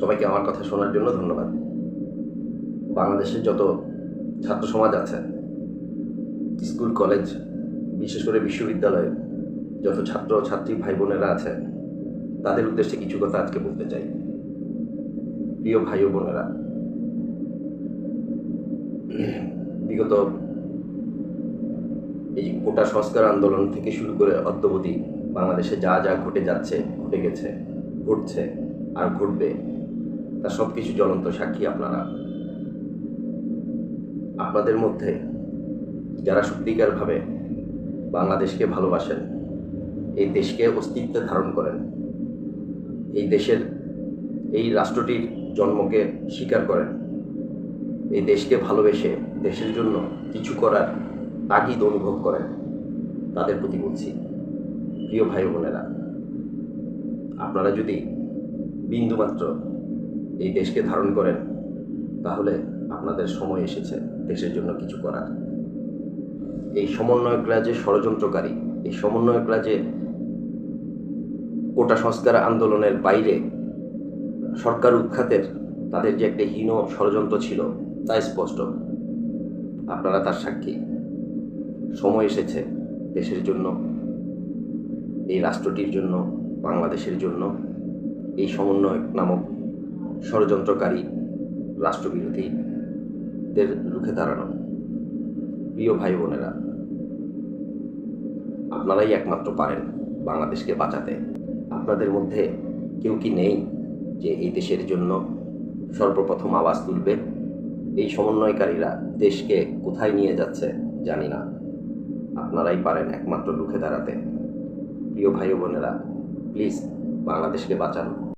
সবাইকে আমার কথা শোনার জন্য ধন্যবাদ। বাংলাদেশের যত ছাত্র সমাজ আছে, স্কুল, কলেজ, বিশেষ করে বিশ্ববিদ্যালয়ে, যত ছাত্র ছাত্রী ভাই বোনেরা আছে, তাদের উদ্দেশ্যে কিছু কথা আজকে বলতে চাই। প্রিয় ভাই ও বোনেরা, বিগত এই কোটা সংস্কার আন্দোলন থেকে শুরু করে অদ্যবধি বাংলাদেশে যা যা ঘটে যাচ্ছে, ঘটে গেছে ঘটছে আর ঘটবে তার সব কিছু জ্বলন্ত সাক্ষী আপনারা। আপনাদের মধ্যে যারা সত্যিকারভাবে বাংলাদেশকে ভালোবাসেন, এই দেশকে অস্তিত্বে ধারণ করেন, এই দেশের, এই রাষ্ট্রটির জন্মকে স্বীকার করেন, এই দেশকে ভালোবেসে দেশের জন্য কিছু করার তাগিদ অনুভব করেন, তাদের প্রতি বলছি, প্রিয় ভাই বোনেরা। আপনারা যদি বিন্দুমাত্র এই দেশকে ধারণ করেন, তাহলে আপনাদের সময় এসেছে দেশের জন্য কিছু করার। এই সমন্বয়করা যে ষড়যন্ত্রকারী, এই সমন্বয়করা যে কোটা সংস্কার আন্দোলনের বাইরে সরকার উৎখাতের তাদের যে একটা হীন ষড়যন্ত্র ছিল, তা স্পষ্ট। আপনারা তার সাক্ষী। সময় এসেছে দেশের জন্য, এই রাষ্ট্রটির জন্য বাংলাদেশের জন্য এই সমন্বয় নামক ষড়যন্ত্রকারী রাষ্ট্রবিরোধীদের রুখে দাঁড়ানো। প্রিয় ভাই বোনেরা আপনারাই একমাত্র পারেন বাংলাদেশকে বাঁচাতে। আপনাদের মধ্যে কেউ কি নেই যে এই দেশের জন্য সর্বপ্রথম আওয়াজ তুলবে? এই সমন্বয়কারীরা দেশকে কোথায় নিয়ে যাচ্ছে জানি না। আপনারাই পারেন একমাত্র রুখে দাঁড়াতে। প্রিয় ভাই বোনেরা প্লিজ বাংলাদেশকে বাঁচান।